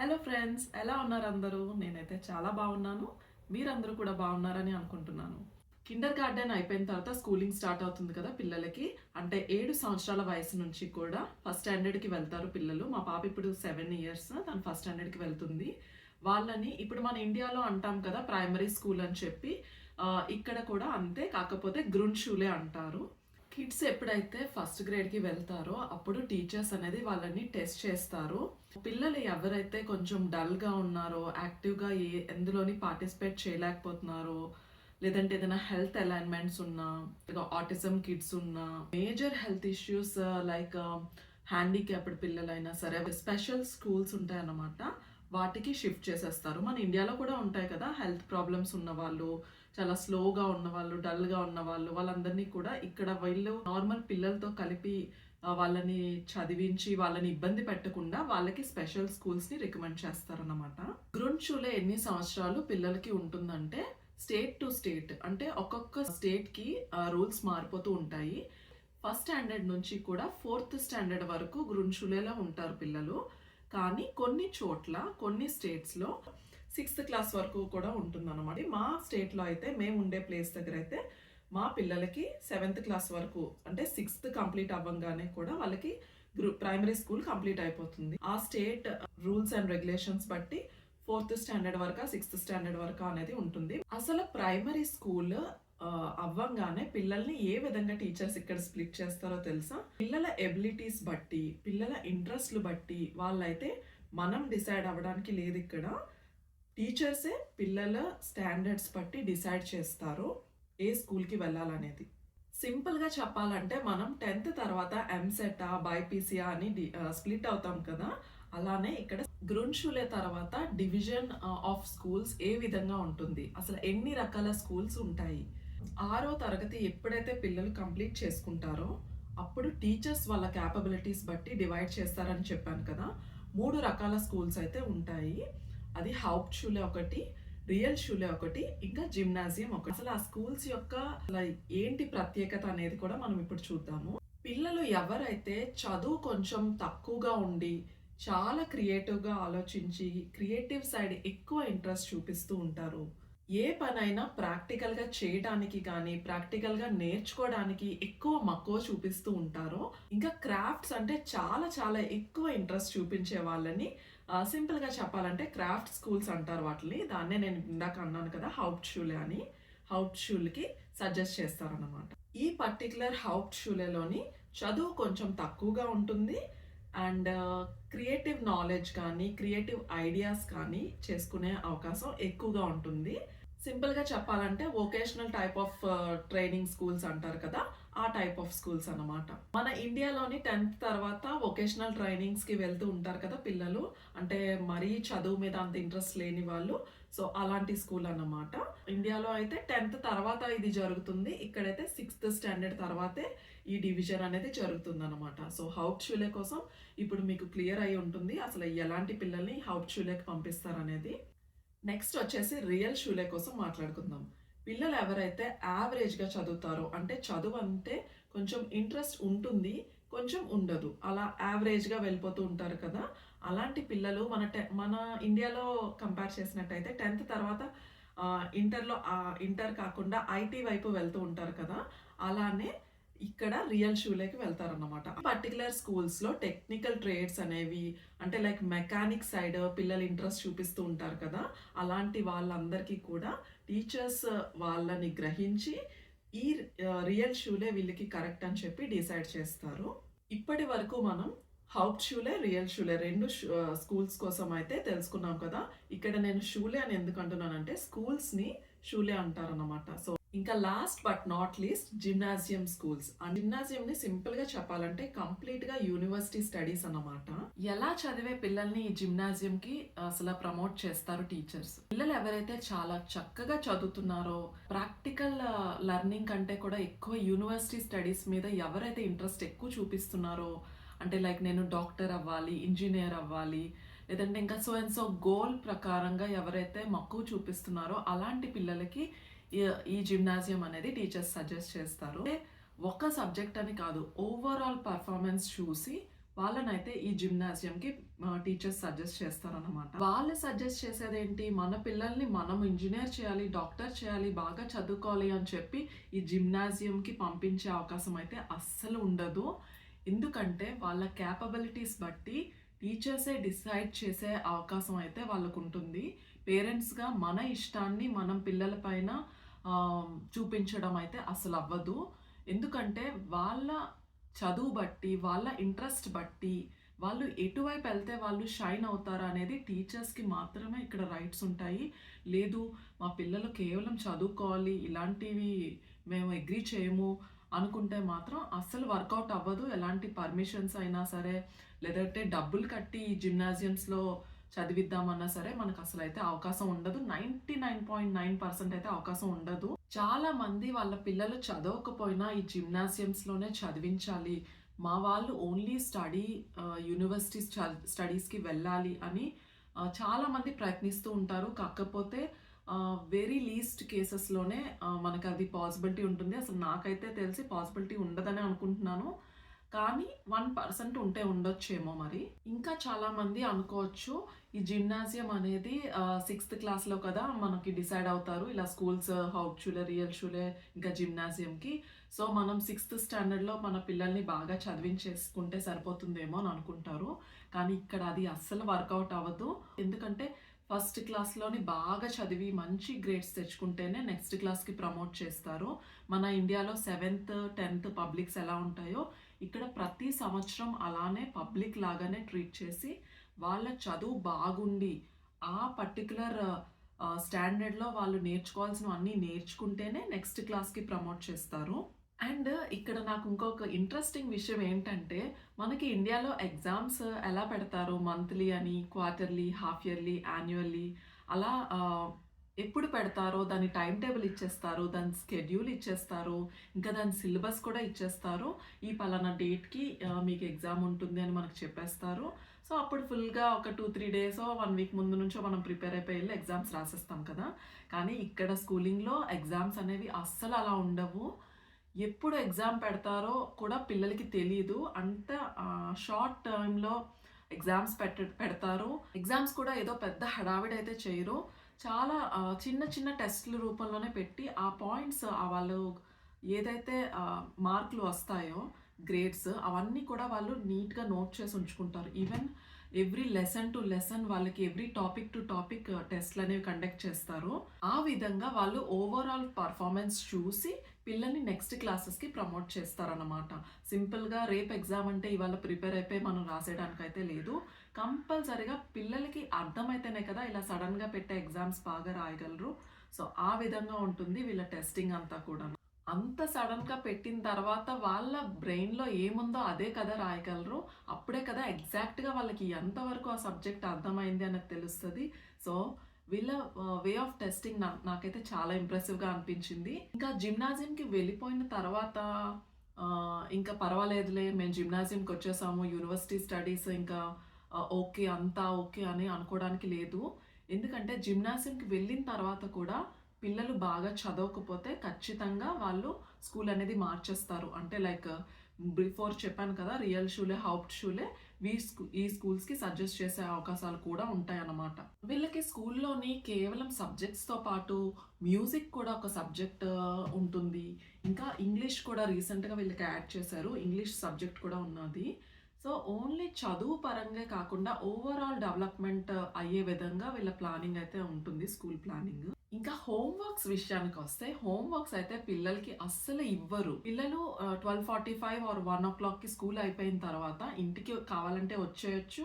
Hello friends ఎలా ఉన్నారు అందరూ? నేనైతే చాలా బాగున్నాను. మీరందరూ కూడా బాగున్నారని అనుకుంటున్నాను. కిండర్ గార్డెన్ అయిపోయిన తర్వాత స్కూలింగ్ స్టార్ట్ అవుతుంది కదా పిల్లలకి. అంటే ఏడు సంవత్సరాల వయసు నుంచి కూడా ఫస్ట్ స్టాండర్డ్కి వెళ్తారు పిల్లలు. మా పాప ఇప్పుడు సెవెన్ ఇయర్స్ తను ఫస్ట్ స్టాండర్డ్కి వెళ్తుంది. వాళ్ళని ఇప్పుడు మన ఇండియాలో అంటాం కదా ప్రైమరీ స్కూల్ అని చెప్పి ఇక్కడ కూడా అంతే. కాకపోతే గ్రున్ షూలే అంటారు. కిడ్స్ ఎప్పుడైతే ఫస్ట్ గ్రేడ్కి వెళ్తారో అప్పుడు టీచర్స్ అనేది వాళ్ళని టెస్ట్ చేస్తారు. పిల్లలు ఎవరైతే కొంచెం డల్గా ఉన్నారో యాక్టివ్గా ఏ ఎందులోని పార్టిసిపేట్ చేయలేకపోతున్నారో లేదంటే ఏదైనా హెల్త్ అలైన్మెంట్స్ ఉన్నా ఆటిజం కిడ్స్ ఉన్నా major health issues like handicapped పిల్లలైనా సరే స్పెషల్ స్కూల్స్ ఉంటాయన్నమాట. వాటికి షిఫ్ట్ చేసేస్తారు. మన ఇండియాలో కూడా ఉంటాయి కదా హెల్త్ ప్రాబ్లమ్స్ ఉన్న వాళ్ళు చాలా స్లోగా ఉన్న వాళ్ళు డల్గా ఉన్న వాళ్ళు వాళ్ళందరినీ కూడా ఇక్కడ వీళ్ళు నార్మల్ పిల్లలతో కలిపి వాళ్ళని చదివించి వాళ్ళని ఇబ్బంది పెట్టకుండా వాళ్ళకి స్పెషల్ స్కూల్స్ని రికమెండ్ చేస్తారన్నమాట. గ్రున్ ఎన్ని సంవత్సరాలు పిల్లలకి ఉంటుందంటే స్టేట్ టు స్టేట్ అంటే ఒక్కొక్క స్టేట్కి రూల్స్ మారిపోతూ ఉంటాయి. ఫస్ట్ స్టాండర్డ్ నుంచి కూడా ఫోర్త్ స్టాండర్డ్ వరకు గ్రున్ ఉంటారు పిల్లలు. కానీ కొన్ని చోట్ల కొన్ని స్టేట్స్లో సిక్స్త్ క్లాస్ వరకు కూడా ఉంటుందన్నమాట. మా స్టేట్లో అయితే మేము ఉండే ప్లేస్ దగ్గర అయితే మా పిల్లలకి సెవెంత్ క్లాస్ వరకు అంటే సిక్స్త్ కంప్లీట్ అవ్వగానే కూడా వాళ్ళకి గ్రూప్ ప్రైమరీ స్కూల్ కంప్లీట్ అయిపోతుంది. ఆ స్టేట్ రూల్స్ అండ్ రెగ్యులేషన్స్ బట్టి ఫోర్త్ స్టాండర్డ్ వరకు సిక్స్త్ స్టాండర్డ్ వరకు అనేది ఉంటుంది. అసలు ప్రైమరీ స్కూల్ అవ్వంగానే పిల్లల్ని ఏ విధంగా టీచర్స్ ఇక్కడ స్ప్లిట్ చేస్తారో తెలుసా? పిల్లల ఎబిలిటీస్ బట్టి పిల్లల ఇంట్రెస్ట్లు బట్టి వాళ్ళైతే మనం డిసైడ్ అవ్వడానికి లేదు ఇక్కడ. టీచర్సే పిల్లల స్టాండర్డ్స్ బట్టి డిసైడ్ చేస్తారు ఏ స్కూల్కి వెళ్ళాలనేది. సింపుల్గా చెప్పాలంటే మనం టెన్త్ తర్వాత ఎంసెటా బైపీసీఆ అని స్ప్లిట్ అవుతాం కదా. అలానే ఇక్కడ గ్రున్షులే తర్వాత డివిజన్ ఆఫ్ స్కూల్స్ ఏ విధంగా ఉంటుంది. అసలు ఎన్ని రకాల స్కూల్స్ ఉంటాయి? ఆరో తరగతి ఎప్పుడైతే పిల్లలు కంప్లీట్ చేసుకుంటారో అప్పుడు టీచర్స్ వాళ్ళ క్యాపబిలిటీస్ బట్టి డివైడ్ చేస్తారని చెప్పాను కదా. మూడు రకాల స్కూల్స్ అయితే ఉంటాయి. అది హౌప్ షూలే ఒకటి రియల్ షూలే ఒకటి ఇంకా జిమ్నాజియం ఒకటి. అసలు ఆ స్కూల్స్ యొక్క ఏంటి ప్రత్యేకత అనేది కూడా మనం ఇప్పుడు చూద్దాము. పిల్లలు ఎవరైతే చదువు కొంచెం తక్కువగా ఉండి చాలా క్రియేటివ్గా ఆలోచించి క్రియేటివ్ సైడ్ ఎక్కువ ఇంట్రెస్ట్ చూపిస్తూ ఉంటారు ఏ పనైనా ప్రాక్టికల్గా చేయడానికి కానీ ప్రాక్టికల్గా నేర్చుకోవడానికి ఎక్కువ మక్కువ చూపిస్తూ ఉంటారో ఇంకా క్రాఫ్ట్స్ అంటే చాలా చాలా ఎక్కువ ఇంట్రెస్ట్ చూపించే వాళ్ళని సింపుల్గా చెప్పాలంటే క్రాఫ్ట్ స్కూల్స్ అంటారు వాటిని. దాన్నే నేను ఇందాక అన్నాను కదా హౌట్ షూలే అని. హౌట్ షూల్కి సజెస్ట్ చేస్తారన్నమాట. ఈ పర్టికులర్ హౌట్ షూలేలోని చదువు కొంచెం తక్కువగా ఉంటుంది. అండ్ క్రియేటివ్ నాలెడ్జ్ కానీ క్రియేటివ్ ఐడియాస్ కానీ చేసుకునే అవకాశం ఎక్కువగా ఉంటుంది. సింపుల్గా చెప్పాలంటే vocational type of training schools అంటారు కదా ఆ టైప్ ఆఫ్ స్కూల్స్ అన్నమాట. మన ఇండియాలోని టెన్త్ తర్వాత వొకేషనల్ ట్రైనింగ్స్కి వెళ్తూ ఉంటారు కదా పిల్లలు అంటే మరీ చదువు మీద అంత ఇంట్రెస్ట్ లేని వాళ్ళు సో అలాంటి స్కూల్ అన్నమాట. ఇండియాలో అయితే టెన్త్ తర్వాత ఇది జరుగుతుంది ఇక్కడైతే సిక్స్త్ స్టాండర్డ్ తర్వాతే ఈ డివిజన్ అనేది జరుగుతుంది అనమాట సో హౌట్ షూలే కోసం ఇప్పుడు మీకు క్లియర్ అయి ఉంటుంది అసలు ఎలాంటి పిల్లల్ని హౌట్ షూలేకి పంపిస్తారనేది నెక్స్ట్ వచ్చేసి రియల్ షూలే కోసం మాట్లాడుకుందాం. పిల్లలు ఎవరైతే యావరేజ్గా చదువుతారో అంటే చదువు అంటే కొంచెం ఇంట్రెస్ట్ ఉంటుంది కొంచెం ఉండదు. అలా యావరేజ్గా వెళ్ళిపోతూ ఉంటారు కదా. అలాంటి పిల్లలు మన టె మన ఇండియాలో కంపేర్ చేసినట్టయితే టెన్త్ తర్వాత ఇంటర్లో ఇంటర్ కాకుండా ఐటీ వైపు వెళ్తూ ఉంటారు కదా. అలానే ఇక్కడ రియల్ షూలేకి వెళ్తారన్నమాట. పర్టికులర్ స్కూల్స్లో టెక్నికల్ ట్రేడ్స్ అనేవి అంటే లైక్ మెకానిక్ సైడ్ పిల్లలు ఇంట్రెస్ట్ చూపిస్తూ ఉంటారు కదా అలాంటి వాళ్ళందరికీ కూడా టీచర్స్ వాళ్ళని గ్రహించి ఈ రియల్ షూలే వీళ్ళకి కరెక్ట్ అని చెప్పి డిసైడ్ చేస్తారు. ఇప్పటి వరకు మనం హౌట్ షూలే రియల్ షూలే రెండు స్కూల్స్ కోసం అయితే తెలుసుకున్నాం కదా. ఇక్కడ నేను షూలే అని ఎందుకు అంటున్నానంటే స్కూల్స్ని షూలే అంటారన్నమాట. సో ఇంకా last but not least gymnasium schools ఆ జిమ్నాజియం ని సింపుల్గా చెప్పాలంటే కంప్లీట్గా యూనివర్సిటీ స్టడీస్ అన్నమాట. ఎలా చదివే పిల్లల్ని ఈ జిమ్నాజియం కి అసలు ప్రమోట్ చేస్తారు టీచర్స్ పిల్లలు ఎవరైతే చాలా చక్కగా చదువుతున్నారో ప్రాక్టికల్ లెర్నింగ్ uh, కంటే కూడా ఎక్కువ యూనివర్సిటీ స్టడీస్ మీద ఎవరైతే ఇంట్రెస్ట్ ఎక్కువ చూపిస్తున్నారో అంటే లైక్ నేను డాక్టర్ అవ్వాలి ఇంజనీర్ అవ్వాలి లేదంటే ఇంకా సో అండ్ సో గోల్ ప్రకారంగా ఎవరైతే మక్కువ చూపిస్తున్నారో అలాంటి పిల్లలకి ఈ- జిమ్నాజియం అనేది టీచర్స్ సజెస్ట్ చేస్తారు. ఒక్క ఒక సబ్జెక్ట్ అని కాదు ఓవరాల్ పర్ఫార్మెన్స్ చూసి వాళ్ళనైతే ఈ జిమ్నాజియంకి టీచర్స్ సజెస్ట్ చేస్తారన్నమాట. వాళ్ళు సజెస్ట్ చేసేది ఏంటి మన పిల్లల్ని మనం ఇంజనీర్ చేయాలి డాక్టర్ చేయాలి బాగా చదువుకోవాలి అని చెప్పి ఈ జిమ్నాజియంకి పంపించే అవకాశం అయితే అస్సలు ఉండదు. ఎందుకంటే వాళ్ళ క్యాపబిలిటీస్ బట్టి టీచర్సే డిసైడ్ చేసే అవకాశం అయితే వాళ్ళకు ఉంటుంది పేరెంట్స్గా మన ఇష్టాన్ని మనం పిల్లల పైన చూపించడం అయితే అసలు అవ్వదు. ఎందుకంటే వాళ్ళ చదువు బట్టి వాళ్ళ ఇంట్రెస్ట్ బట్టి వాళ్ళు ఎటువైపు వెళ్తే వాళ్ళు షైన్ అవుతారు అనేది టీచర్స్కి మాత్రమే ఇక్కడ రైట్స్ ఉంటాయి. లేదు మా పిల్లలు కేవలం చదువుకోవాలి ఇలాంటివి మేము అగ్రీ చేయము అనుకుంటే మాత్రం అస్సలు వర్కౌట్ అవ్వదు. ఎలాంటి పర్మిషన్స్ అయినా సరే లేదంటే డబ్బులు కట్టి జిమ్నాజియంస్లో జిమ్నాజియమ్స్లో చదివిద్దామన్నా సరే మనకు అసలు అయితే అవకాశం ఉండదు. Ninety nine point nine percent అయితే అవకాశం ఉండదు. చాలా మంది వాళ్ళ పిల్లలు చదవకపోయినా ఈ జిమ్నాజియమ్స్లోనే చదివించాలి. మా వాళ్ళు ఓన్లీ స్టడీ యూనివర్సిటీస్ స్టడీస్కి వెళ్ళాలి అని చాలామంది ప్రయత్నిస్తూ ఉంటారు. కాకపోతే వెరీ లీస్ట్ కేసెస్లోనే మనకు అది పాసిబిలిటీ ఉంటుంది. అసలు నాకైతే తెలిసి పాసిబిలిటీ ఉండదని అనుకుంటున్నాను. కానీ వన్ పర్సెంట్ ఉంటే ఉండొచ్చేమో మరి. ఇంకా చాలా మంది అనుకోవచ్చు ఈ జిమ్నాజియం అనేది సిక్స్త్ క్లాస్లో కదా మనకి డిసైడ్ అవుతారు ఇలా స్కూల్స్ హౌట్ షూలే రియల్ షూలే ఇంకా జిమ్నాజియంకి. సో మనం సిక్స్త్ స్టాండర్డ్లో మన పిల్లల్ని బాగా చదివించేసుకుంటే సరిపోతుందేమో అని అనుకుంటారు. కానీ ఇక్కడ అది అస్సలు వర్కౌట్ అవ్వదు. ఎందుకంటే ఫస్ట్ క్లాస్లోని బాగా చదివి మంచి గ్రేడ్స్ తెచ్చుకుంటేనే నెక్స్ట్ క్లాస్కి ప్రమోట్ చేస్తారు. మన ఇండియాలో సెవెంత్ టెన్త్ పబ్లిక్స్ ఎలా ఉంటాయో ఇక్కడ ప్రతి సంవత్సరం అలానే పబ్లిక్ లాగానే ట్రీట్ చేసి వాళ్ళ చదువు బాగుండి ఆ పర్టికులర్ స్టాండర్డ్లో వాళ్ళు నేర్చుకోవాల్సినవన్నీ నేర్చుకుంటేనే నెక్స్ట్ క్లాస్కి ప్రమోట్ చేస్తారు. అండ్ ఇక్కడ నాకు ఇంకొక ఇంట్రెస్టింగ్ విషయం ఏంటంటే మనకి ఇండియాలో ఎగ్జామ్స్ ఎలా పెడతారు? మంత్లీ అని క్వార్టర్లీ హాఫ్ ఇయర్లీ యాన్యువల్లీ అలా ఎప్పుడు పెడతారో దాని టైం టేబుల్ ఇచ్చేస్తారు దాని స్కెడ్యూల్ ఇచ్చేస్తారు ఇంకా దాని సిలబస్ కూడా ఇచ్చేస్తారు. ఈ పలానా డేట్కి మీకు ఎగ్జామ్ ఉంటుంది అని మనకు చెప్పేస్తారు. సో అప్పుడు ఫుల్గా ఒక two three days one week ముందు నుంచో మనం ప్రిపేర్ అయిపోయి వెళ్ళి ఎగ్జామ్స్ రాసేస్తాం కదా. కానీ ఇక్కడ స్కూలింగ్లో ఎగ్జామ్స్ అనేవి అస్సలు అలా ఉండవు. ఎప్పుడు ఎగ్జామ్ పెడతారో కూడా పిల్లలకి తెలియదు అంత షార్ట్ టర్మ్లో ఎగ్జామ్స్ పెట్ట పెడతారు. ఎగ్జామ్స్ కూడా ఏదో పెద్ద హడావిడి అయితే చేయరు. చాలా చిన్న చిన్న టెస్ట్ల రూపంలోనే పెట్టి ఆ పాయింట్స్ వాళ్ళు ఏదైతే మార్కులు వస్తాయో గ్రేడ్స్ అవన్నీ కూడా వాళ్ళు నీట్గా నోట్ చేసి ఉంచుకుంటారు. Even every lesson to lesson వాళ్ళకి ఎవ్రీ టాపిక్ టు టాపిక్ టెస్ట్లు అనేవి కండక్ట్ చేస్తారు. ఆ విధంగా వాళ్ళు ఓవరాల్ పర్ఫార్మెన్స్ చూసి పిల్లల్ని నెక్స్ట్ క్లాసెస్కి ప్రమోట్ చేస్తారన్నమాట. సింపుల్గా రేపు ఎగ్జామ్ అంటే ఇవాళ ప్రిపేర్ అయిపోయి మనం రాసేయడానికైతే లేదు. కంపల్సరిగా పిల్లలకి అర్థమైతేనే కదా ఇలా సడన్గా పెట్టే ఎగ్జామ్స్ బాగా రాయగలరు. సో ఆ విధంగా ఉంటుంది వీళ్ళ టెస్టింగ్ అంతా కూడా అంత సడన్గా పెట్టిన తర్వాత వాళ్ళ బ్రెయిన్లో ఏముందో అదే కదా రాయగలరు. అప్పుడే కదా ఎగ్జాక్ట్గా వాళ్ళకి ఎంతవరకు ఆ సబ్జెక్ట్ అర్థమైంది అనేది తెలుస్తుంది. సో వీళ్ళ వే ఆఫ్ టెస్టింగ్ నాకైతే చాలా ఇంప్రెసివ్గా అనిపించింది. ఇంకా జిమ్నాజియంకి వెళ్ళిపోయిన తర్వాత ఇంకా పర్వాలేదులే మేము జిమ్నాజియంకి వచ్చేసాము యూనివర్సిటీ స్టడీస్ ఇంకా ఓకే అంతా ఓకే అని అనుకోవడానికి లేదు. ఎందుకంటే జిమ్నాసియంకి వెళ్ళిన తర్వాత కూడా పిల్లలు బాగా చదవకపోతే ఖచ్చితంగా వాళ్ళు స్కూల్ అనేది మార్చేస్తారు. అంటే లైక్ బిఫోర్ చెప్పాను కదా రియల్ షూలే హౌప్ట్ షూలే వీ స్కూ ఈ స్కూల్స్కి సజెస్ట్ చేసే అవకాశాలు కూడా ఉంటాయి అన్నమాట వీళ్ళకి స్కూల్లోని కేవలం సబ్జెక్ట్స్తో పాటు మ్యూజిక్ కూడా ఒక సబ్జెక్ట్ ఉంటుంది. ఇంకా ఇంగ్లీష్ కూడా రీసెంట్గా వీళ్ళకి యాడ్ చేశారు. ఇంగ్లీష్ సబ్జెక్ట్ కూడా ఉన్నది. సో ఓన్లీ చదువు పరంగా కాకుండా ఓవరాల్ డెవలప్మెంట్ uh, అయ్యే విధంగా వీళ్ళ ప్లానింగ్ అయితే ఉంటుంది స్కూల్ ప్లానింగ్ ఇంకా హోంవర్క్స్ విషయానికి వస్తే హోంవర్క్స్ అయితే పిల్లలకి అస్సలు ఇవ్వరు. పిల్లలు twelve forty five or one ఓ క్లాక్కి స్కూల్ అయిపోయిన తర్వాత ఇంటికి కావాలంటే వచ్చేయచ్చు.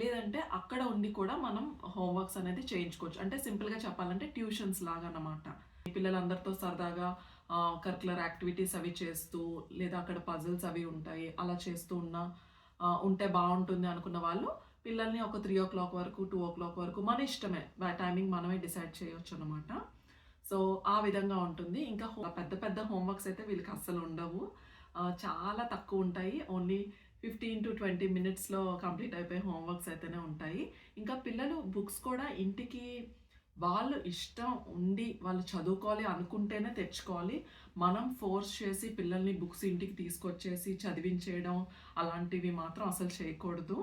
లేదంటే అక్కడ ఉండి కూడా మనం హోంవర్క్స్ అనేది చేయించుకోవచ్చు. అంటే సింపుల్గా చెప్పాలంటే ట్యూషన్స్ లాగా అనమాట పిల్లలందరితో సరదాగా uh, కరికులర్ యాక్టివిటీస్ అవి చేస్తూ లేదా అక్కడ పజిల్స్ అవి ఉంటాయి అలా చేస్తూ ఉన్న ఉంటే బాగుంటుంది అనుకున్న వాళ్ళు పిల్లల్ని ఒక త్రీ ఓ క్లాక్ వరకు టూ ఓ క్లాక్ వరకు మన ఇష్టమే. టైమింగ్ మనమే డిసైడ్ చేయొచ్చు అనమాట సో ఆ విధంగా ఉంటుంది. ఇంకా పెద్ద పెద్ద హోంవర్క్స్ అయితే వీళ్ళకి అస్సలు ఉండవు. చాలా తక్కువ ఉంటాయి. ఓన్లీ ఫిఫ్టీన్ టు ట్వంటీ మినిట్స్లో కంప్లీట్ అయిపోయే హోంవర్క్స్ అయితేనే ఉంటాయి. ఇంకా పిల్లలు బుక్స్ కూడా ఇంటికి వాళ్ళు ఇష్టం ఉండి వాళ్ళు చదువుకోవాలి అనుకుంటేనే తెచ్చుకోవాలి. మనం ఫోర్స్ చేసి పిల్లల్ని బుక్స్ ఇంటికి తీసుకొచ్చేసి చదివించేయడం అలాంటివి మాత్రం అసలు చేయకూడదు.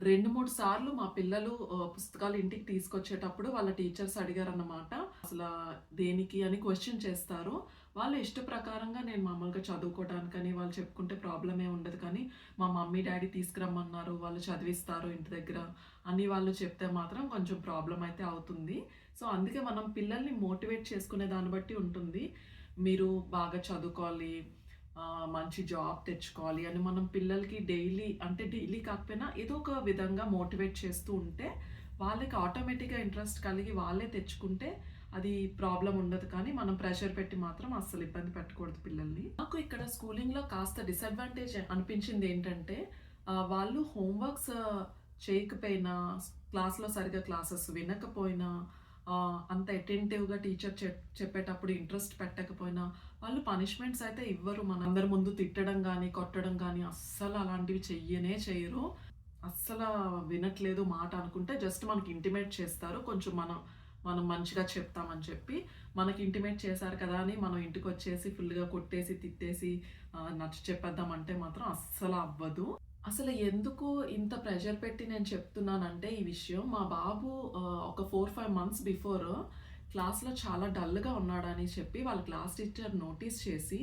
రెండు మూడు సార్లు మా పిల్లలు పుస్తకాలు ఇంటికి తీసుకొచ్చేటప్పుడు వాళ్ళ టీచర్స్ అడిగారన్నమాట అసలు దేనికి అని క్వశ్చన్ చేస్తారు. వాళ్ళ ఇష్ట ప్రకారంగా నేను మామూలుగా చదువుకోవడానికని వాళ్ళు చెప్పుకుంటే ప్రాబ్లం ఏ ఉండదు కానీ మా మమ్మీ డాడీ తీసుకురమ్మన్నారు వాళ్ళు చదివిస్తారు ఇంటి దగ్గర అని వాళ్ళు చెప్తే మాత్రం కొంచెం ప్రాబ్లం అయితే అవుతుంది. సో అందుకే మనం పిల్లల్ని మోటివేట్ చేసుకునే దాన్ని బట్టి ఉంటుంది. మీరు బాగా చదువుకోవాలి మంచి జాబ్ తెచ్చుకోవాలి అని మనం పిల్లలకి డైలీ అంటే డైలీ కాకపోయినా ఏదో ఒక విధంగా మోటివేట్ చేస్తూ ఉంటే వాళ్ళకి ఆటోమేటిక్గా ఇంట్రెస్ట్ కలిగి వాళ్ళే తెచ్చుకుంటే అది ప్రాబ్లం ఉండదు కానీ మనం ప్రెషర్ పెట్టి మాత్రం అస్సలు ఇబ్బంది పెట్టకూడదు పిల్లల్ని. నాకు ఇక్కడ స్కూలింగ్లో కాస్త డిసడ్వాంటేజ్ అనిపించింది ఏంటంటే వాళ్ళు హోంవర్క్స్ చేయకపోయినా క్లాస్లో సరిగా క్లాసెస్ వినకపోయినా అంత అటెంటివ్గా టీచర్ చెప్పేటప్పుడు ఇంట్రెస్ట్ పెట్టకపోయినా వాళ్ళు పనిష్మెంట్స్ అయితే ఇవ్వరు. మన అందరి ముందు తిట్టడం కానీ కొట్టడం కానీ అస్సలు అలాంటివి చెయ్యనే చేయరు అస్సలు వినట్లేదు మాట అనుకుంటే జస్ట్ మనకి ఇంటిమేట్ చేస్తారు. కొంచెం మనం మనం మంచిగా చెప్తామని చెప్పి మనకి ఇంటిమేట్ చేశారు కదా అని మనం ఇంటికి వచ్చేసి ఫుల్గా కొట్టేసి తిట్టేసి నచ్చ చెప్పేద్దామంటే మాత్రం అస్సలు అవ్వదు. అసలు ఎందుకు ఇంత ప్రెషర్ పెట్టి నేను చెప్తున్నానంటే ఈ విషయం. మా బాబు ఒక ఫోర్ ఫైవ్ మంత్స్ బిఫోర్ క్లాస్లో చాలా డల్గా ఉన్నాడని చెప్పి వాళ్ళ క్లాస్ టీచర్ నోటీస్ చేసి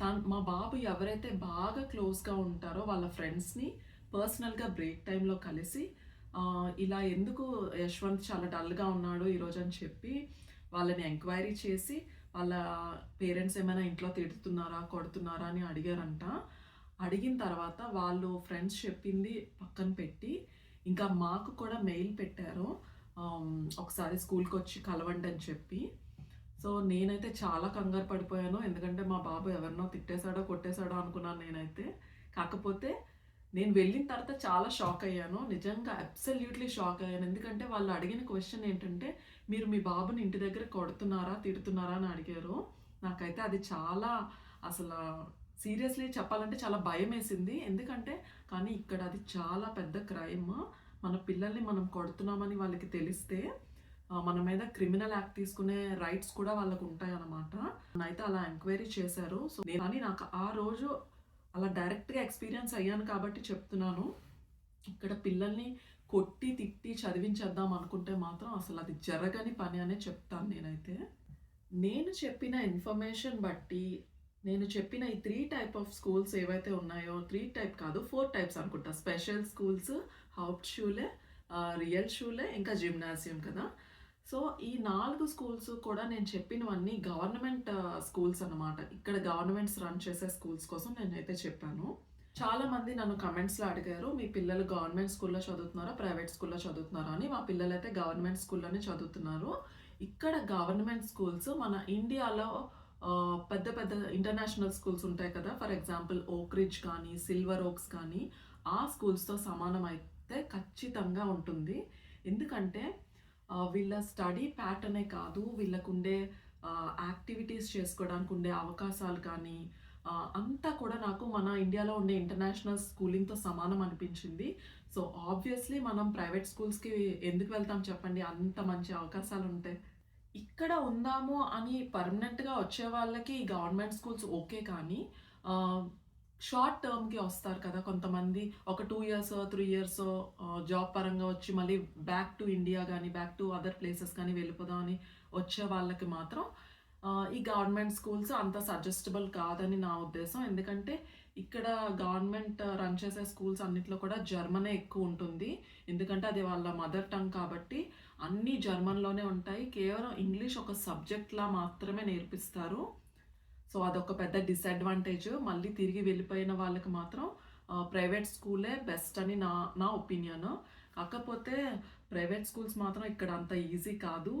తను మా బాబు ఎవరైతే బాగా క్లోజ్గా ఉంటారో వాళ్ళ ఫ్రెండ్స్ని పర్సనల్గా బ్రేక్ టైంలో కలిసి ఇలా ఎందుకు యశ్వంత్ చాలా డల్గా ఉన్నాడు ఈరోజు అని చెప్పి వాళ్ళని ఎంక్వైరీ చేసి వాళ్ళ పేరెంట్స్ ఏమైనా ఇంట్లో తిడుతున్నారా కొడుతున్నారా అని అడిగారంట. అడిగిన తర్వాత వాళ్ళు ఫ్రెండ్స్ చెప్పింది పక్కన పెట్టి ఇంకా మాకు కూడా మెయిల్ పెట్టారు. ఒకసారి స్కూల్కి వచ్చి కలవండి అని చెప్పి. సో నేనైతే చాలా కంగారు పడిపోయాను. ఎందుకంటే మా బాబు ఎవరినో తిట్టేశాడో కొట్టేశాడో అనుకున్నాను నేనైతే. కాకపోతే నేను వెళ్ళిన తర్వాత చాలా షాక్ అయ్యాను. నిజంగా అబ్సల్యూట్లీ షాక్ అయ్యాను. ఎందుకంటే వాళ్ళు అడిగిన క్వశ్చన్ ఏంటంటే మీరు మీ బాబుని ఇంటి దగ్గర కొడుతున్నారా తిడుతున్నారా అని అడిగారు. నాకైతే అది చాలా అసలు సీరియస్లీ చెప్పాలంటే చాలా భయం వేసింది. ఎందుకంటే కానీ ఇక్కడ అది చాలా పెద్ద క్రైమ్. మన పిల్లల్ని మనం కొడుతున్నామని వాళ్ళకి తెలిస్తే మన మీద క్రిమినల్ యాక్ట్ తీసుకునే రైట్స్ కూడా వాళ్ళకు ఉంటాయన్నమాట. అయితే అలా ఎంక్వైరీ చేశారు. సో కానీ నాకు ఆ రోజు అలా డైరెక్ట్గా ఎక్స్పీరియన్స్ అయ్యాను కాబట్టి చెప్తున్నాను. ఇక్కడ పిల్లల్ని కొట్టి తిట్టి చదివించేద్దాం అనుకుంటే మాత్రం అసలు అది జరగని పని అనే చెప్తాను నేనైతే. నేను చెప్పిన ఇన్ఫర్మేషన్ బట్టి నేను చెప్పిన ఈ త్రీ టైప్ ఆఫ్ స్కూల్స్ ఏవైతే ఉన్నాయో త్రీ టైప్ కాదు ఫోర్ టైప్స్ అనుకుంటా. స్పెషల్ స్కూల్స్ హౌట్ షూలే రియల్ షూలే ఇంకా జిమ్నాసియం కదా. సో ఈ నాలుగు స్కూల్స్ కూడా నేను చెప్పినవన్నీ గవర్నమెంట్ స్కూల్స్ అన్నమాట. ఇక్కడ గవర్నమెంట్స్ రన్ చేసే స్కూల్స్ కోసం నేనైతే చెప్పాను. చాలా మంది నన్ను కమెంట్స్లో అడిగారు మీ పిల్లలు గవర్నమెంట్ స్కూల్లో చదువుతున్నారా ప్రైవేట్ స్కూల్లో చదువుతున్నారా? అని మా పిల్లలు అయితే గవర్నమెంట్ స్కూల్లోనే చదువుతున్నారు. ఇక్కడ గవర్నమెంట్ స్కూల్స్ మన ఇండియాలో పెద్ద పెద్ద ఇంటర్నేషనల్ స్కూల్స్ ఉంటాయి కదా. ఫర్ ఎగ్జాంపుల్ ఓక్రిడ్జ్ కానీ సిల్వర్ ఓక్స్ కానీ ఆ స్కూల్స్తో సమానం అయితే ఖచ్చితంగా ఉంటుంది. ఎందుకంటే వీళ్ళ స్టడీ ప్యాటర్నే కాదు వీళ్ళకుండే యాక్టివిటీస్ చేసుకోవడానికి ఉండే అవకాశాలు కానీ అంతా కూడా నాకు మన ఇండియాలో ఉండే ఇంటర్నేషనల్ స్కూలింగ్తో సమానం అనిపించింది. సో ఆబ్వియస్లీ మనం ప్రైవేట్ స్కూల్స్కి ఎందుకు వెళ్తాం చెప్పండి? అంత మంచి అవకాశాలు ఉంటాయి ఇక్కడ ఉందాము అని పర్మనెంట్గా వచ్చే వాళ్ళకి గవర్నమెంట్ స్కూల్స్ ఓకే కానీ షార్ట్ టర్మ్కి వస్తారు కదా కొంతమంది. ఒక two years three years job పరంగా వచ్చి మళ్ళీ బ్యాక్ టు ఇండియా కానీ బ్యాక్ టు అదర్ ప్లేసెస్ కానీ వెళ్ళిపోదాం అని వచ్చే వాళ్ళకి మాత్రం ఈ గవర్నమెంట్ స్కూల్స్ అంత సజెస్టబుల్ కాదని నా ఉద్దేశం. ఎందుకంటే ఇక్కడ గవర్నమెంట్ రన్ చేసే స్కూల్స్ అన్నిట్లో కూడా జర్మనే ఎక్కువ ఉంటుంది. ఎందుకంటే అది వాళ్ళ మదర్ టంగ్ కాబట్టి అన్నీ జర్మన్లోనే ఉంటాయి. కేవలం ఇంగ్లీష్ ఒక సబ్జెక్ట్లా మాత్రమే నేర్పిస్తారు. సో అదొక పెద్ద డిసడ్వాంటేజ్ మళ్ళీ తిరిగి వెళ్ళిపోయిన వాళ్ళకి మాత్రం ప్రైవేట్ స్కూలే బెస్ట్ అని నా నా ఒపీనియన్ కాకపోతే ప్రైవేట్ స్కూల్స్ మాత్రం ఇక్కడ అంత ఈజీ కాదు.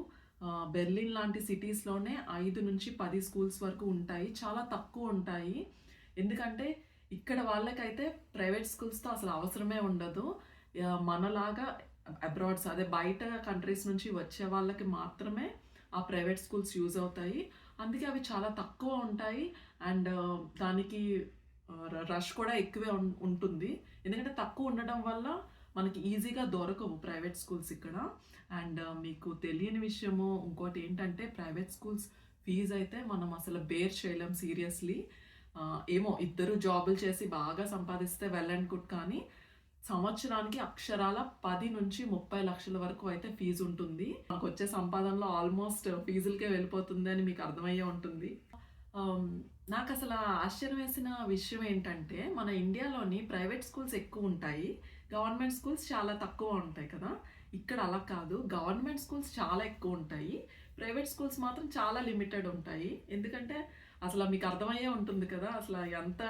బెర్లిన్ లాంటి సిటీస్లోనే ఐదు నుంచి పది స్కూల్స్ వరకు ఉంటాయి. చాలా తక్కువ ఉంటాయి. ఎందుకంటే ఇక్కడ వాళ్ళకైతే ప్రైవేట్ స్కూల్స్తో అసలు అవసరమే ఉండదు. మనలాగా అబ్రాడ్స్ అదే బయట కంట్రీస్ నుంచి వచ్చే వాళ్ళకి మాత్రమే ఆ ప్రైవేట్ స్కూల్స్ యూజ్ అవుతాయి. అందుకే అవి చాలా తక్కువ ఉంటాయి. అండ్ దానికి రష్ కూడా ఎక్కువే ఉంటుంది. ఎందుకంటే తక్కువ ఉండడం వల్ల మనకి ఈజీగా దొరకవు ప్రైవేట్ స్కూల్స్ ఇక్కడ. అండ్ మీకు తెలియని విషయము ఇంకోటి ఏంటంటే ప్రైవేట్ స్కూల్స్ ఫీజ్ అయితే మనం అసలు బేర్ చేయలేం సీరియస్లీ. ఏమో ఇద్దరు జాబులు చేసి బాగా సంపాదిస్తే వెల్ అండ్ గుడ్ కానీ సంవత్సరానికి అక్షరాల పది నుంచి ముప్పై లక్షల వరకు అయితే ఫీజు ఉంటుంది. నాకు వచ్చే సంపాదనలో ఆల్మోస్ట్ ఫీజులకే వెళ్ళిపోతుంది అని మీకు అర్థమయ్యే ఉంటుంది. నాకు అసలు ఆశ్చర్యం వేసిన విషయం ఏంటంటే మన ఇండియాలోని ప్రైవేట్ స్కూల్స్ ఎక్కువ ఉంటాయి. గవర్నమెంట్ స్కూల్స్ చాలా తక్కువ ఉంటాయి కదా. ఇక్కడ అలా కాదు. గవర్నమెంట్ స్కూల్స్ చాలా ఎక్కువ ఉంటాయి. ప్రైవేట్ స్కూల్స్ మాత్రం చాలా లిమిటెడ్ ఉంటాయి. ఎందుకంటే అసలు మీకు అర్థమయ్యే ఉంటుంది కదా అసలు ఎంత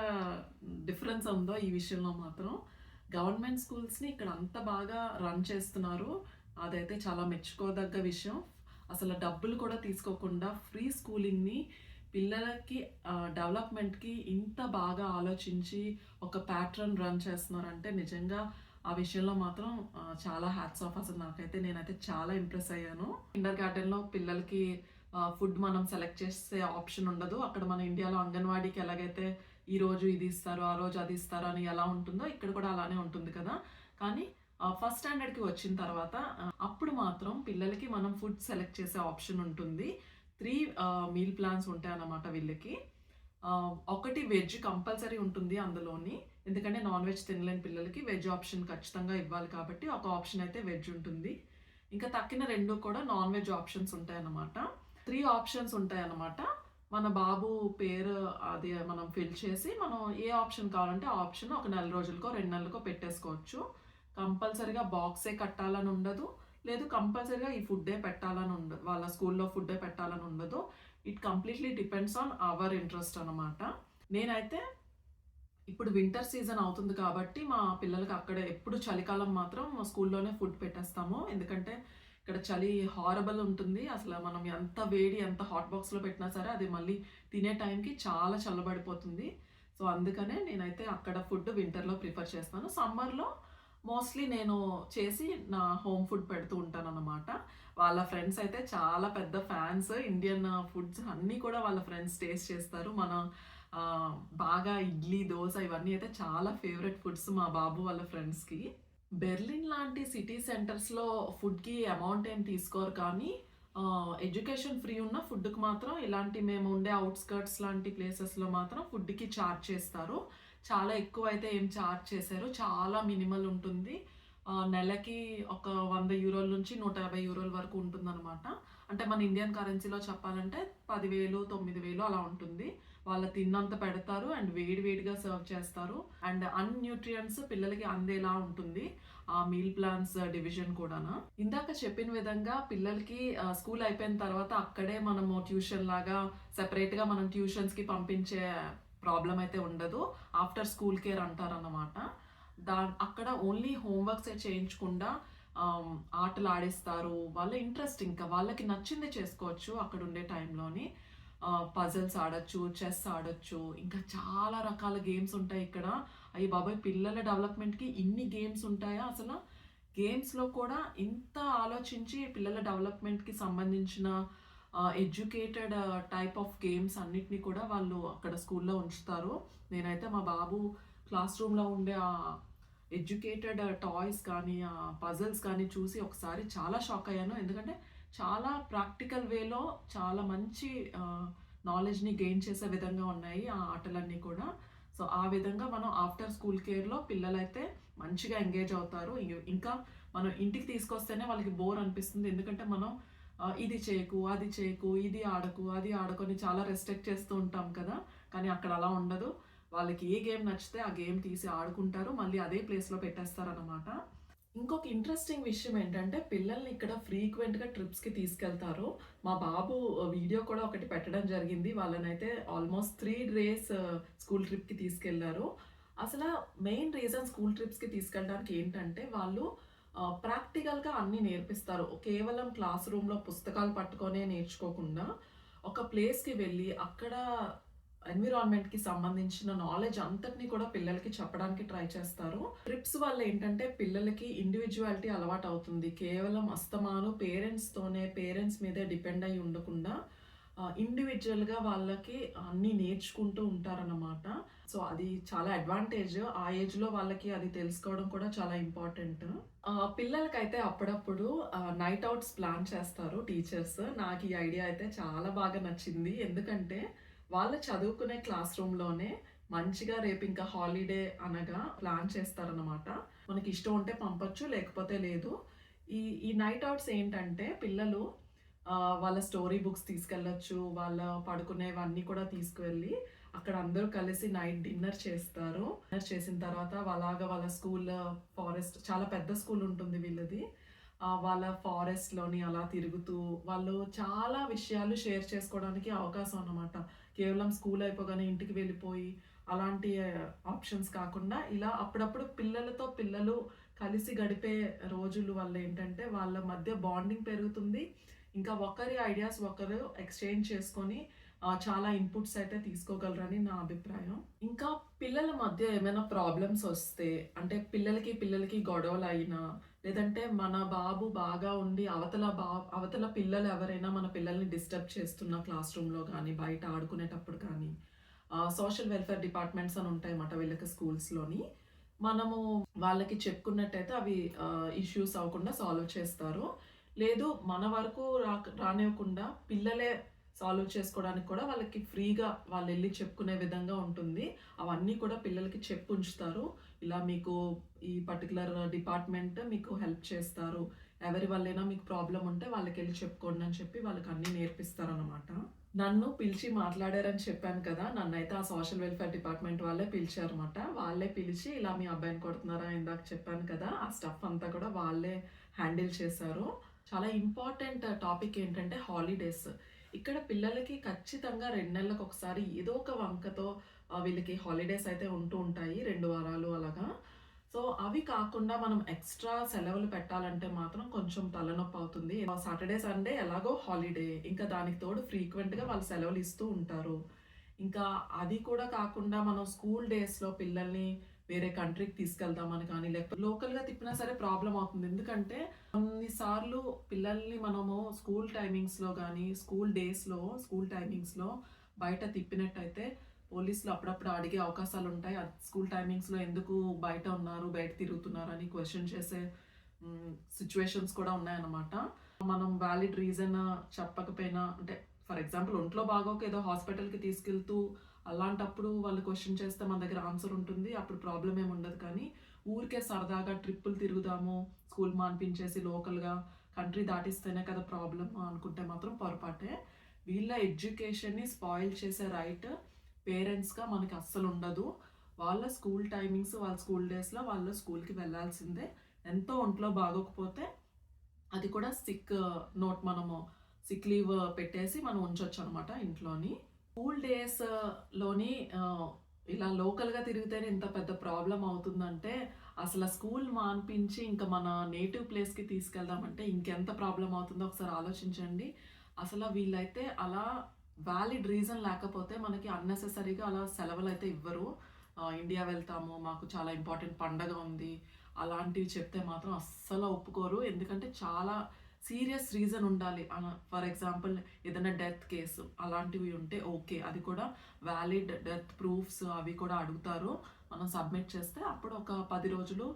డిఫరెన్స్ ఉందో ఈ విషయంలో మాత్రం. గవర్నమెంట్ స్కూల్స్ని ఇక్కడ అంత బాగా రన్ చేస్తున్నారు. అదైతే చాలా మెచ్చుకోదగ్గ విషయం. అసలు డబ్బులు కూడా తీసుకోకుండా ఫ్రీ స్కూలింగ్ని పిల్లలకి డెవలప్మెంట్కి ఇంత బాగా ఆలోచించి ఒక ప్యాటర్న్ రన్ చేస్తున్నారంటే నిజంగా ఆ విషయంలో మాత్రం చాలా హ్యాట్స్ ఆఫ్ అసలు నాకైతే నేనైతే చాలా ఇంప్రెస్ అయ్యాను. ఇండర్ గార్డెన్లో పిల్లలకి ఫుడ్ మనం సెలెక్ట్ చేసే ఆప్షన్ ఉండదు. అక్కడ మన ఇండియాలో అంగన్వాడీకి ఎలాగైతే ఈ రోజు ఇది ఇస్తారు ఆ రోజు అది ఇస్తారు అని ఎలా ఉంటుందో ఇక్కడ కూడా అలానే ఉంటుంది కదా. కానీ ఫస్ట్ స్టాండర్డ్కి వచ్చిన తర్వాత అప్పుడు మాత్రం పిల్లలకి మనం ఫుడ్ సెలెక్ట్ చేసే ఆప్షన్ ఉంటుంది. త్రీ మీల్ ప్లాన్స్ ఉంటాయి అన్నమాట వీళ్ళకి. ఒకటి వెజ్ కంపల్సరీ ఉంటుంది అందులోని. ఎందుకంటే నాన్ వెజ్ తినలేని పిల్లలకి వెజ్ ఆప్షన్ ఖచ్చితంగా ఇవ్వాలి కాబట్టి ఒక ఆప్షన్ అయితే వెజ్ ఉంటుంది. ఇంకా తక్కిన రెండు కూడా నాన్ వెజ్ ఆప్షన్స్ ఉంటాయన్నమాట. త్రీ ఆప్షన్స్ ఉంటాయన్నమాట. మన బాబు పేరు అది మనం ఫిల్ చేసి మనం ఏ ఆప్షన్ కావాలంటే ఆ ఆప్షన్ ఒక నెల రోజులకో రెండు నెలలకో పెట్టేసుకోవచ్చు. కంపల్సరిగా బాక్సే కట్టాలని ఉండదు. లేదు కంపల్సరీగా ఈ ఫుడ్డే పెట్టాలని ఉండదు వాళ్ళ స్కూల్లో ఫుడ్డే పెట్టాలని ఉండదు. It completely depends on our interest అనమాట నేనైతే ఇప్పుడు వింటర్ సీజన్ అవుతుంది కాబట్టి మా పిల్లలకి అక్కడే ఎప్పుడు చలికాలం మాత్రం మా స్కూల్లోనే ఫుడ్ పెట్టేస్తాము. ఎందుకంటే ఇక్కడ చలి హారబుల్ ఉంటుంది. అసలు మనం ఎంత వేడి ఎంత హాట్ బాక్స్లో పెట్టినా సరే అది మళ్ళీ తినే టైంకి చాలా చల్లబడిపోతుంది. సో అందుకనే నేనైతే అక్కడ ఫుడ్ వింటర్లో ప్రిఫర్ చేస్తాను. సమ్మర్లో మోస్ట్లీ నేను చేసి నా హోమ్ ఫుడ్ పెడుతూ ఉంటాను అనమాట వాళ్ళ ఫ్రెండ్స్ అయితే చాలా పెద్ద ఫ్యాన్స్ ఇండియన్ ఫుడ్స్ అన్నీ కూడా వాళ్ళ ఫ్రెండ్స్ టేస్ట్ చేస్తారు. మన బాగా ఇడ్లీ దోశ ఇవన్నీ అయితే చాలా ఫేవరెట్ ఫుడ్స్ మా బాబు వాళ్ళ ఫ్రెండ్స్కి బెర్లిన్ లాంటి సిటీ సెంటర్స్లో ఫుడ్కి అమౌంట్ ఏం తీసుకోరు కానీ ఎడ్యుకేషన్ ఫ్రీ ఉన్న ఫుడ్కి మాత్రం ఇలాంటి మేము ఉండే అవుట్స్కర్ట్స్ లాంటి ప్లేసెస్లో మాత్రం ఫుడ్కి ఛార్జ్ చేస్తారు. చాలా ఎక్కువ అయితే ఏం ఛార్జ్ చేశారు చాలా మినిమల్ ఉంటుంది. నెలకి ఒక వంద యూరోల నుంచి నూట యాభై యూరోల వరకు ఉంటుందన్నమాట. అంటే మన ఇండియన్ కరెన్సీలో చెప్పాలంటే పదివేలు తొమ్మిది వేలు అలా ఉంటుంది. వాళ్ళ తిన్నంత పెడతారు అండ్ వేడి వేడిగా సర్వ్ చేస్తారు. అండ్ అన్ న్యూట్రియంట్స్ పిల్లలకి అందేలా ఉంటుంది. ఆ మీల్ ప్లాన్స్ డివిజన్ కూడానా. ఇందాక చెప్పిన విధంగా పిల్లలకి స్కూల్ అయిపోయిన తర్వాత అక్కడే మనము ట్యూషన్ లాగా సెపరేట్గా మనం ట్యూషన్స్కి పంపించే ప్రాబ్లం అయితే ఉండదు. ఆఫ్టర్ స్కూల్ కేర్ అంటారన్నమాట. దా అక్కడ ఓన్లీ హోంవర్క్స్ చేయించకుండా ఆటలు ఆడిస్తారు. వాళ్ళ ఇంట్రెస్ట్ ఇంకా వాళ్ళకి నచ్చింది చేసుకోవచ్చు అక్కడ ఉండే టైంలోని పజల్స్ ఆడొచ్చు చెస్ ఆడొచ్చు ఇంకా చాలా రకాల గేమ్స్ ఉంటాయి ఇక్కడ. అయ్యి బాబాయ్ పిల్లల డెవలప్మెంట్కి ఇన్ని గేమ్స్ ఉంటాయా? అసలు గేమ్స్లో కూడా ఇంత ఆలోచించి పిల్లల డెవలప్మెంట్కి సంబంధించిన ఎడ్యుకేటెడ్ టైప్ ఆఫ్ గేమ్స్ అన్నిటినీ కూడా వాళ్ళు అక్కడ స్కూల్లో ఉంచుతారు. నేనైతే మా బాబు క్లాస్ రూమ్లో ఉండే ఆ ఎడ్యుకేటెడ్ టాయ్స్ కానీ ఆ పజల్స్ కానీ చూసి ఒకసారి చాలా షాక్ అయ్యాను. ఎందుకంటే చాలా ప్రాక్టికల్ వేలో చాలా మంచి నాలెడ్జ్ని గెయిన్ చేసే విధంగా ఉన్నాయి ఆ ఆటలన్నీ కూడా. సో ఆ విధంగా మనం ఆఫ్టర్ స్కూల్ కేర్లో పిల్లలైతే మంచిగా ఎంగేజ్ అవుతారు. ఇంకా మనం ఇంటికి తీసుకొస్తేనే వాళ్ళకి బోర్ అనిపిస్తుంది. ఎందుకంటే మనం ఇది చేయకు అది చేయకు ఇది ఆడకు అది ఆడుకొని చాలా రెస్ట్రిక్ట్ చేస్తూ ఉంటాం కదా. కానీ అక్కడ అలా ఉండదు. వాళ్ళకి ఏ గేమ్ నచ్చితే ఆ గేమ్ తీసి ఆడుకుంటారు. మళ్ళీ అదే ప్లేస్లో పెట్టేస్తారనమాట ఇంకొక ఇంట్రెస్టింగ్ విషయం ఏంటంటే పిల్లల్ని ఇక్కడ ఫ్రీక్వెంట్గా ట్రిప్స్కి తీసుకెళ్తారు. మా బాబు వీడియో కూడా ఒకటి పెట్టడం జరిగింది. వాళ్ళనైతే ఆల్మోస్ట్ త్రీ డేస్ స్కూల్ ట్రిప్కి తీసుకెళ్ళారు. అసలు మెయిన్ రీజన్ స్కూల్ ట్రిప్స్కి తీసుకెళ్ళడానికి ఏంటంటే వాళ్ళు ప్రాక్టికల్గా అన్నీ నేర్పిస్తారు. కేవలం క్లాస్ రూమ్లో పుస్తకాలు పట్టుకొనే నేర్చుకోకుండా ఒక ప్లేస్కి వెళ్ళి అక్కడ ఎన్విరాన్మెంట్కి సంబంధించిన నాలెడ్జ్ అంతటినీ కూడా పిల్లలకి చెప్పడానికి ట్రై చేస్తారు. ట్రిప్స్ వల్ల ఏంటంటే పిల్లలకి ఇండివిజువాలిటీ అలవాటు అవుతుంది కేవలం అస్తమాను పేరెంట్స్తోనే పేరెంట్స్ మీదే డిపెండ్ అయి ఉండకుండా ఇండివిజువల్గా వాళ్ళకి అన్నీ నేర్చుకుంటూ ఉంటారన్నమాట. సో అది చాలా అడ్వాంటేజ్. ఆ ఏజ్లో వాళ్ళకి అది తెలుసుకోవడం కూడా చాలా ఇంపార్టెంట్. పిల్లలకైతే అప్పుడప్పుడు నైట్ అవుట్స్ ప్లాన్ చేస్తారు టీచర్స్. నాకు ఈ ఐడియా అయితే చాలా బాగా నచ్చింది. ఎందుకంటే వాళ్ళు చదువుకునే క్లాస్ రూమ్లోనే మంచిగా రేపు ఇంకా హాలిడే అనగా ప్లాన్ చేస్తారనమాట మనకి ఇష్టం ఉంటే పంపచ్చు లేకపోతే లేదు. ఈ ఈ నైట్ అవుట్స్ ఏంటంటే పిల్లలు వాళ్ళ స్టోరీ బుక్స్ తీసుకెళ్ళొచ్చు వాళ్ళ పడుకునేవన్నీ కూడా తీసుకువెళ్ళి అక్కడ అందరూ కలిసి నైట్ డిన్నర్ చేస్తారు. డిన్నర్ చేసిన తర్వాత అలాగా వాళ్ళ స్కూల్ ఫారెస్ట్ చాలా పెద్ద స్కూల్ ఉంటుంది వీళ్ళది. వాళ్ళ ఫారెస్ట్లోని అలా తిరుగుతూ వాళ్ళు చాలా విషయాలు షేర్ చేసుకోవడానికి అవకాశం అన్నమాట. కేవలం స్కూల్ అయిపోగానే ఇంటికి వెళ్ళిపోయి అలాంటి ఆప్షన్స్ కాకుండా ఇలా అప్పుడప్పుడు పిల్లలతో పిల్లలు కలిసి గడిపే రోజులు వల్ల ఏంటంటే వాళ్ళ మధ్య బాండింగ్ పెరుగుతుంది. ఇంకా ఒకరి ఐడియాస్ ఒకరు ఎక్స్చేంజ్ చేసుకొని చాలా ఇన్పుట్స్ అయితే తీసుకోగలరని నా అభిప్రాయం. ఇంకా పిల్లల మధ్య ఏమైనా ప్రాబ్లమ్స్ వస్తే అంటే పిల్లలకి పిల్లలకి గొడవలు అయినా లేదంటే మన బాబు బాగా ఉండి అవతల బా అవతల పిల్లలు ఎవరైనా మన పిల్లల్ని డిస్టర్బ్ చేస్తున్న క్లాస్ రూమ్లో కానీ బయట ఆడుకునేటప్పుడు కానీ సోషల్ వెల్ఫేర్ డిపార్ట్మెంట్స్ అని ఉంటాయన్నమాట వీళ్ళకి స్కూల్స్లోని. మనము వాళ్ళకి చెప్పుకున్నట్టయితే అవి ఇష్యూస్ అవ్వకుండా సాల్వ్ చేస్తారు. లేదు మన వరకు రా రానివ్వకుండా పిల్లలే సాల్వ్ చేసుకోవడానికి కూడా వాళ్ళకి ఫ్రీగా వాళ్ళు వెళ్ళి చెప్పుకునే విధంగా ఉంటుంది. అవన్నీ కూడా పిల్లలకి చెప్పు ఉంచుతారు. ఇలా మీకు ఈ పర్టికులర్ డిపార్ట్మెంట్ మీకు హెల్ప్ చేస్తారు. ఎవరి వల్లైనా మీకు ప్రాబ్లం ఉంటే వాళ్ళకి వెళ్ళి చెప్పుకోండి అని చెప్పి వాళ్ళకి అన్నీ నేర్పిస్తారనమాట నన్ను పిలిచి మాట్లాడారని చెప్పాను కదా నన్ను అయితే ఆ సోషల్ వెల్ఫేర్ డిపార్ట్మెంట్ వాళ్ళే పిలిచారనమాట వాళ్ళే పిలిచి ఇలా మీ అబ్బాయిని కొడుతున్నారా ఇందాక చెప్పాను కదా ఆ స్టఫ్ అంతా కూడా వాళ్ళే హ్యాండిల్ చేశారు. చాలా ఇంపార్టెంట్ టాపిక్ ఏంటంటే హాలిడేస్ ఇక్కడ పిల్లలకి ఖచ్చితంగా రెండు నెలలకు ఒకసారి ఏదో ఒక వంకతో వీళ్ళకి హాలిడేస్ అయితే ఉంటూ ఉంటాయి రెండు వారాలు అలాగా. సో అవి కాకుండా మనం ఎక్స్ట్రా సెలవులు పెట్టాలంటే మాత్రం కొంచెం తలనొప్పి అవుతుంది. సాటర్డే సండే ఎలాగో హాలిడే ఇంకా దానికి తోడు ఫ్రీక్వెంట్గా వాళ్ళు సెలవులు ఇస్తూ ఉంటారు. ఇంకా అది కూడా కాకుండా మనం స్కూల్ డేస్లో పిల్లల్ని వేరే కంట్రీకి తీసుకెళ్దామని కానీ లేకపోతే లోకల్గా తిప్పినా సరే ప్రాబ్లం అవుతుంది. ఎందుకంటే కొన్నిసార్లు పిల్లల్ని మనము స్కూల్ టైమింగ్స్లో కానీ స్కూల్ డేస్లో స్కూల్ టైమింగ్స్లో బయట తిప్పినట్టయితే పోలీసులు అప్పుడప్పుడు అడిగే అవకాశాలు ఉంటాయి. అది స్కూల్ టైమింగ్స్లో ఎందుకు బయట ఉన్నారు బయట తిరుగుతున్నారు అని క్వశ్చన్ చేసే సిచ్యువేషన్స్ కూడా ఉన్నాయన్నమాట. మనం వ్యాలిడ్ రీజన్ చెప్పకపోయినా అంటే ఫర్ ఎగ్జాంపుల్ ఒంట్లో బాగోక ఏదో హాస్పిటల్కి తీసుకెళ్తూ అలాంటప్పుడు వాళ్ళు క్వశ్చన్ చేస్తే మన దగ్గర ఆన్సర్ ఉంటుంది. అప్పుడు ప్రాబ్లం ఏమి ఉండదు కానీ ఊరికే సరదాగా ట్రిప్పులు తిరుగుదాము స్కూల్ మాన్పించేసి లోకల్గా కంట్రీ దాటిస్తేనే కదా ప్రాబ్లం అనుకుంటే మాత్రం పొరపాటే. వీళ్ళ ఎడ్యుకేషన్ని స్పాయిల్ చేసే రైట్ పేరెంట్స్గా మనకి అస్సలు ఉండదు. వాళ్ళ స్కూల్ టైమింగ్స్ వాళ్ళ స్కూల్ డేస్లో వాళ్ళ స్కూల్కి వెళ్ళాల్సిందే. ఎంతో ఒంట్లో బాగోకపోతే అది కూడా సిక్ నోట్ మనము సిక్ లీవ్ పెట్టేసి మనం ఉంచవచ్చు అనమాట ఇంట్లోని. స్కూల్ డేస్లోని ఇలా లోకల్గా తిరిగితేనే ఇంత పెద్ద ప్రాబ్లం అవుతుందంటే అసలు స్కూల్ మాన్పించి ఇంకా మన నేటివ్ ప్లేస్కి తీసుకెళ్దామంటే ఇంకెంత ప్రాబ్లం అవుతుందో ఒకసారి ఆలోచించండి. అసలు వీళ్ళైతే అలా వ్యాలిడ్ రీజన్ లేకపోతే మనకి అన్నెసెసరీగా అలా సెలవులు అయితే ఇవ్వరు ఇండియా వెళ్తాము మాకు చాలా ఇంపార్టెంట్ పండగ ఉంది. అలాంటివి చెప్తే మాత్రం అస్సలు ఒప్పుకోరు. ఎందుకంటే చాలా సీరియస్ రీజన్ ఉండాలి. ఫర్ ఎగ్జాంపుల్ ఏదైనా డెత్ కేసు అలాంటివి ఉంటే ఓకే అది కూడా వ్యాలిడ్ డెత్ ప్రూఫ్స్ అవి కూడా అడుగుతారు. మనం సబ్మిట్ చేస్తే అప్పుడు ఒక పది రోజులు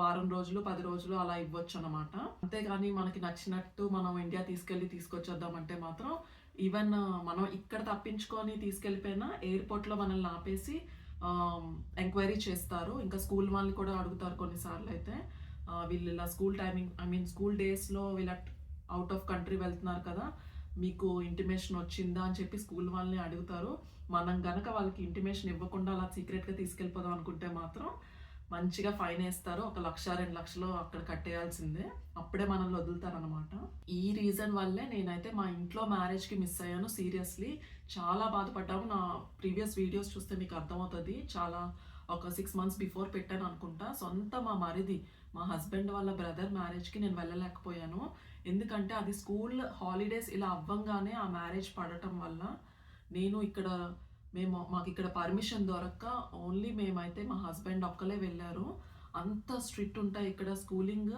వారం రోజులు పది రోజులు అలా ఇవ్వచ్చు అనమాట అంతేగాని మనకి నచ్చినట్టు మనం ఇండియా తీసుకెళ్ళి తీసుకొచ్చేద్దామంటే మాత్రం ఈవెన్ మనం ఇక్కడ తప్పించుకొని తీసుకెళ్ళిపోయినా ఎయిర్పోర్ట్లో మనల్ని ఆపేసి ఎంక్వైరీ చేస్తారు. ఇంకా స్కూల్ వాళ్ళని కూడా అడుగుతారు కొన్నిసార్లు అయితే వీళ్ళు ఇలా school timing I mean school డేస్లో వీళ్ళ అవుట్ ఆఫ్ కంట్రీ వెళ్తున్నారు కదా మీకు ఇంటిమేషన్ వచ్చిందా అని చెప్పి స్కూల్ వాళ్ళని అడుగుతారు. మనం గనక వాళ్ళకి ఇంటిమేషన్ ఇవ్వకుండా అలా సీక్రెట్గా తీసుకెళ్ళిపోదాం అనుకుంటే మాత్రం మంచిగా ఫైన్ వేస్తారు. ఒక లక్ష రెండు లక్షలు అక్కడ కట్టేయాల్సిందే. అప్పుడే మనల్ని వదులుతారనమాట ఈ రీజన్ వల్లే నేనైతే మా ఇంట్లో మ్యారేజ్కి మిస్ అయ్యాను సీరియస్లీ. చాలా బాధపడ్డాము. నా ప్రీవియస్ వీడియోస్ చూస్తే మీకు అర్థమవుతుంది. చాలా ఒక సిక్స్ మంత్స్ బిఫోర్ పెట్టాను అనుకుంటా. సొంత మా మరిది మా హస్బెండ్ వాళ్ళ బ్రదర్ మ్యారేజ్కి నేను వెళ్ళలేకపోయాను. ఎందుకంటే అది స్కూల్ హాలిడేస్ ఇలా అవ్వంగానే ఆ మ్యారేజ్ పడటం వల్ల నేను ఇక్కడ మేము మాకు ఇక్కడ పర్మిషన్ దొరక్క ఓన్లీ మేమైతే మా హస్బెండ్ ఒక్కలే వెళ్ళారు. అంత స్ట్రిక్ట్ ఉంటాయి ఇక్కడ స్కూలింగ్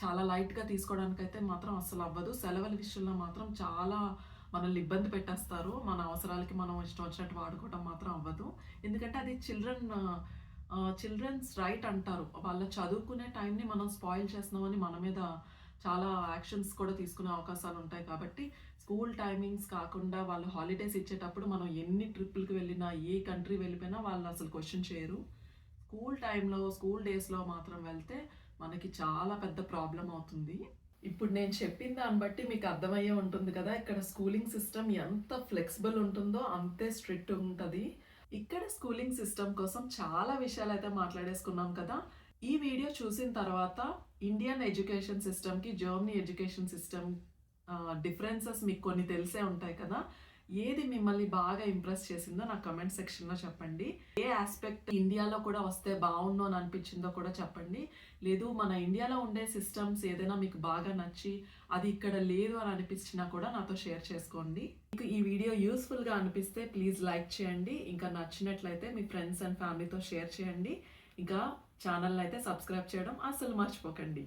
చాలా లైట్గా తీసుకోవడానికి అయితే మాత్రం అస్సలు అవ్వదు. సెలవుల విషయంలో మాత్రం చాలా మనల్ని ఇబ్బంది పెట్టేస్తారు మన అవసరాలకి మనం ఇష్టం వచ్చినట్టు వాడుకోవడం మాత్రం అవ్వదు. ఎందుకంటే అది చిల్డ్రన్ చిల్డ్రన్స్ రైట్ అంటారు. వాళ్ళ చదువుకునే టైంని మనం స్పాయిల్ చేస్తున్నామని మన మీద చాలా యాక్షన్స్ కూడా తీసుకునే అవకాశాలు ఉంటాయి కాబట్టి స్కూల్ టైమింగ్స్ కాకుండా వాళ్ళు హాలిడేస్ ఇచ్చేటప్పుడు మనం ఎన్ని ట్రిప్పులకి వెళ్ళినా ఏ కంట్రీ వెళ్ళిపోయినా వాళ్ళు అసలు క్వశ్చన్ చేయరు. స్కూల్ టైంలో స్కూల్ డేస్లో మాత్రం వెళ్తే మనకి చాలా పెద్ద ప్రాబ్లం అవుతుంది. ఇప్పుడు నేను చెప్పిన దాన్ని బట్టి మీకు అర్థమయ్యే ఉంటుంది కదా ఇక్కడ స్కూలింగ్ సిస్టమ్ ఎంత ఫ్లెక్సిబుల్ ఉంటుందో అంతే స్ట్రిక్ట్ ఉంటుంది. ఇక్కడ స్కూలింగ్ సిస్టమ్ కోసం చాలా విషయాలు అయితే మాట్లాడేసుకున్నాం కదా. ఈ వీడియో చూసిన తర్వాత ఇండియన్ ఎడ్యుకేషన్ సిస్టమ్కి జర్మనీ ఎడ్యుకేషన్ సిస్టమ్ డిఫరెన్సెస్ మీకు కొన్ని తెలిసే ఉంటాయి కదా. ఏది మిమ్మల్ని బాగా ఇంప్రెస్ చేసిందో నా కమెంట్ సెక్షన్లో చెప్పండి. ఏ ఆస్పెక్ట్ ఇండియాలో కూడా వస్తే బాగుండు అని అనిపించిందో కూడా చెప్పండి. లేదు మన ఇండియాలో ఉండే సిస్టమ్స్ ఏదైనా మీకు బాగా నచ్చి అది ఇక్కడ లేదు అని అనిపించినా కూడా నాతో షేర్ చేసుకోండి. మీకు ఈ వీడియో యూస్ఫుల్గా అనిపిస్తే ప్లీజ్ లైక్ చేయండి. ఇంకా నచ్చినట్లయితే మీ ఫ్రెండ్స్ అండ్ ఫ్యామిలీతో షేర్ చేయండి. ఇంకా ఛానల్ అయితే సబ్స్క్రైబ్ చేయడం అసలు మర్చిపోకండి.